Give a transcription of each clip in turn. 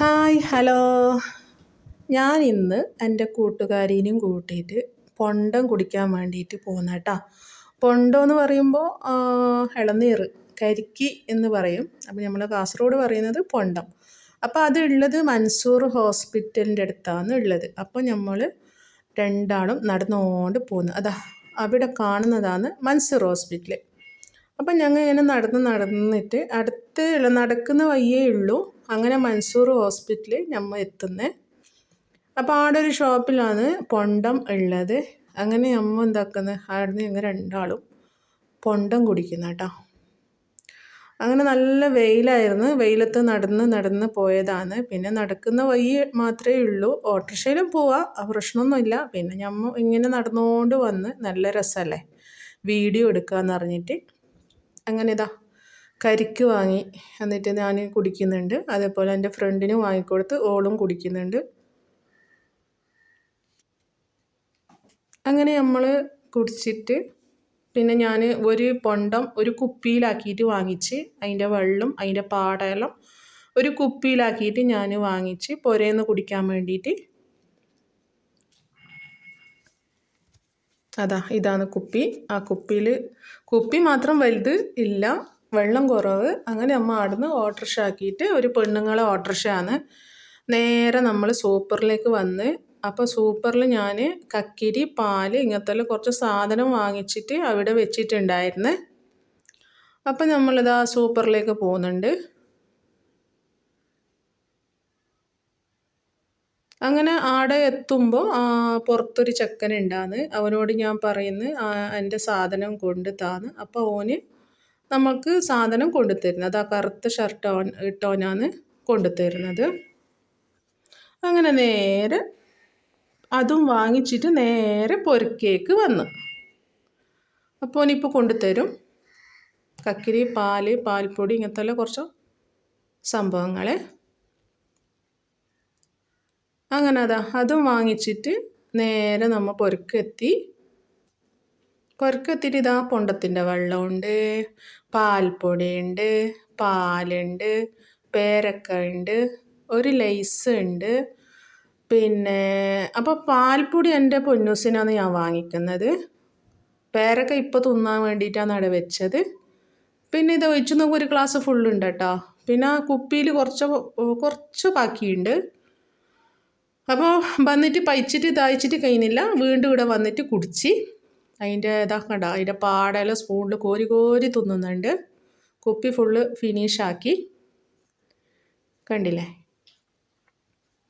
Hi hello. ഞാൻ ഇന്ന് എന്റെ കൂട്ടുകാരീനും കൂട്ടിയിട്ട് പൊണ്ടം കുടിക്കാൻ വേണ്ടിയിട്ട് പോകുന്ന കേട്ടോ. പൊണ്ടം എന്ന് പറയുമ്പോൾ ഇളനീർ കരിക്കി എന്ന് പറയും. അപ്പോൾ നമ്മൾ കാസർഗോഡ് പറയുന്നത് പൊണ്ടം. അപ്പോൾ അതുള്ളത് മൻസൂർ ഹോസ്പിറ്റലിന്റെ അടുത്താണ് ഉള്ളത്. അപ്പോൾ നമ്മൾ രണ്ടാളും നടന്നുകൊണ്ട് പോകുന്നു അതാ അവിടെ കാണുന്നതാണ് മൻസൂർ ഹോസ്പിറ്റൽ അപ്പം ഞങ്ങൾ ഇങ്ങനെ നടന്ന് നടന്നിട്ട് അടുത്ത് നടക്കുന്ന വയ്യേ ഉള്ളൂ. അങ്ങനെ മൻസൂർ ഹോസ്പിറ്റലിൽ നമ്മൾ എത്തുന്നത് അപ്പോൾ ആടെ ഒരു ഷോപ്പിലാണ് പൊണ്ടം ഉള്ളത്. അങ്ങനെ നമ്മൾ എന്താക്കുന്നത് ആടുന്ന് ഞങ്ങൾ രണ്ടാളും പൊണ്ടം കുടിക്കുന്ന കേട്ടോ. അങ്ങനെ നല്ല വെയിലായിരുന്നു. വെയിലത്ത് നടന്ന് നടന്ന് പോയതാണ്. പിന്നെ നടക്കുന്ന വഴി മാത്രമേ ഉള്ളൂ. ഓട്ടോറിക്ഷയിലും പോവാം. പ്രശ്നമൊന്നുമില്ല പിന്നെ ഞമ്മ ഇങ്ങനെ നടന്നുകൊണ്ട് വന്ന് നല്ല രസമല്ലേ വീഡിയോ എടുക്കാമെന്ന് പറഞ്ഞിട്ട് അങ്ങനെ ഇതാ. കരിക്ക് വാങ്ങി എന്നിട്ട് ഞാൻ കുടിക്കുന്നുണ്ട്. അതേപോലെ എന്റെ ഫ്രണ്ടിന് വാങ്ങിക്കൊടുത്ത് ഓളും കുടിക്കുന്നുണ്ട്. അങ്ങനെ നമ്മൾ കുടിച്ചിട്ട് പിന്നെ ഞാൻ ഒരു പൊണ്ടം ഒരു കുപ്പിയിലാക്കിയിട്ട് വാങ്ങിച്ച് അതിന്റെ വെള്ളം അതിന്റെ പാടയെല്ലാം ഒരു കുപ്പിയിലാക്കിയിട്ട് ഞാൻ വാങ്ങിച്ച് പുരേന്ന് കുടിക്കാൻ വേണ്ടിയിട്ട് അതാ ഇതാണ് കുപ്പി. ആ കുപ്പിയിൽ കുപ്പി മാത്രം വലുത് ഇല്ല. വെള്ളം കുറവ്. അങ്ങനെ അമ്മ അവിടുന്ന് ഓട്ടർഷ ആക്കിയിട്ട് ഒരു പെണ്ണുങ്ങളെ ഓട്ടർഷയാണ് നേരെ നമ്മൾ സൂപ്പറിലേക്ക് വന്ന് അപ്പോൾ സൂപ്പറിൽ ഞാൻ കക്കിരി പാൽ ഇങ്ങനത്തെ കുറച്ച് സാധനം വാങ്ങിച്ചിട്ട് അവിടെ വെച്ചിട്ടുണ്ടായിരുന്നു. അപ്പം നമ്മളിതാ സൂപ്പറിലേക്ക് പോകുന്നുണ്ട്. അങ്ങനെ ആടെ എത്തുമ്പോൾ പുറത്തൊരു ചെക്കനുണ്ടാന്ന്. അവനോട് ഞാൻ പറയുന്നു എന്റെ സാധനം കൊണ്ട് താന്ന് അപ്പോൾ ഓന് നമുക്ക് സാധനം കൊണ്ടുതരുന്നത് ആ കറുത്ത ഷർട്ട് ഓൺ ഇട്ടോനാണ് കൊണ്ടുതരുന്നത് അങ്ങനെ നേരെ അതും വാങ്ങിച്ചിട്ട് നേരെ പൊരുക്കേക്ക് വന്നു. അപ്പോൾ ഇനിയിപ്പോൾ കൊണ്ടുതരും കക്കിരി പാൽ പാൽപ്പൊടി ഇങ്ങനത്തെ കുറച്ച് സംഭവങ്ങൾ അങ്ങനെ അതാ അതും വാങ്ങിച്ചിട്ട് നേരെ നമ്മൾ പൊരുക്കെത്തി. പൊരുക്കെത്തിയിട്ട് ഇതാ പൊണ്ടത്തിന്റെ വെള്ളമുണ്ട് പാൽപ്പൊടിയുണ്ട് പാലുണ്ട് പേരക്ക ഉണ്ട് ഒരു ലൈസ് ഉണ്ട്. പിന്നെ അപ്പോൾ പാൽപ്പൊടി എന്റെ പൊന്നൂസിനാണ് ഞാൻ വാങ്ങിക്കുന്നത്. പേരക്ക ഇപ്പോൾ തിന്നാൻ വേണ്ടിയിട്ടാണ് അവിടെ വെച്ചത്. പിന്നെ ഇത് ഒഴിച്ചു നോക്കുമ്പോൾ ഒരു ഗ്ലാസ് ഫുള്ളുണ്ട് കേട്ടോ. പിന്നെ ആ കുപ്പിയിൽ കുറച്ച് കുറച്ച് ബാക്കിയുണ്ട്. അപ്പോൾ വന്നിട്ട് പയിച്ചിട്ട് ഇതായിച്ചിട്ട് കഴിഞ്ഞില്ല വീണ്ടും ഇവിടെ വന്നിട്ട് കുടിച്ച്. അതിന്റെ ഇതാക്കണ്ട അതിന്റെ പാടയിലെ സ്പൂണിൽ കോരി കോരി തിന്നുന്നുണ്ട്. കുപ്പി ഫുള്ള് ഫിനിഷാക്കി കണ്ടില്ലേ?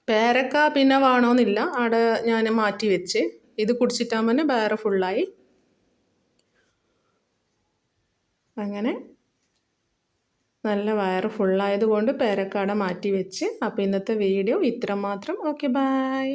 പേരക്ക പിന്നെ വേണമെന്നില്ല അവിടെ ഞാൻ മാറ്റി വെച്ച്. ഇത് കുടിച്ചിട്ടാകുമ്പോൾ വേറെ ഫുള്ളായി അങ്ങനെ നല്ല വയറ് ഫുള്ളായത് കൊണ്ട് പേരക്കാട മാറ്റി വെച്ച്. അപ്പോൾ ഇന്നത്തെ വീഡിയോ ഇത്ര മാത്രം ഓക്കെ ബായ്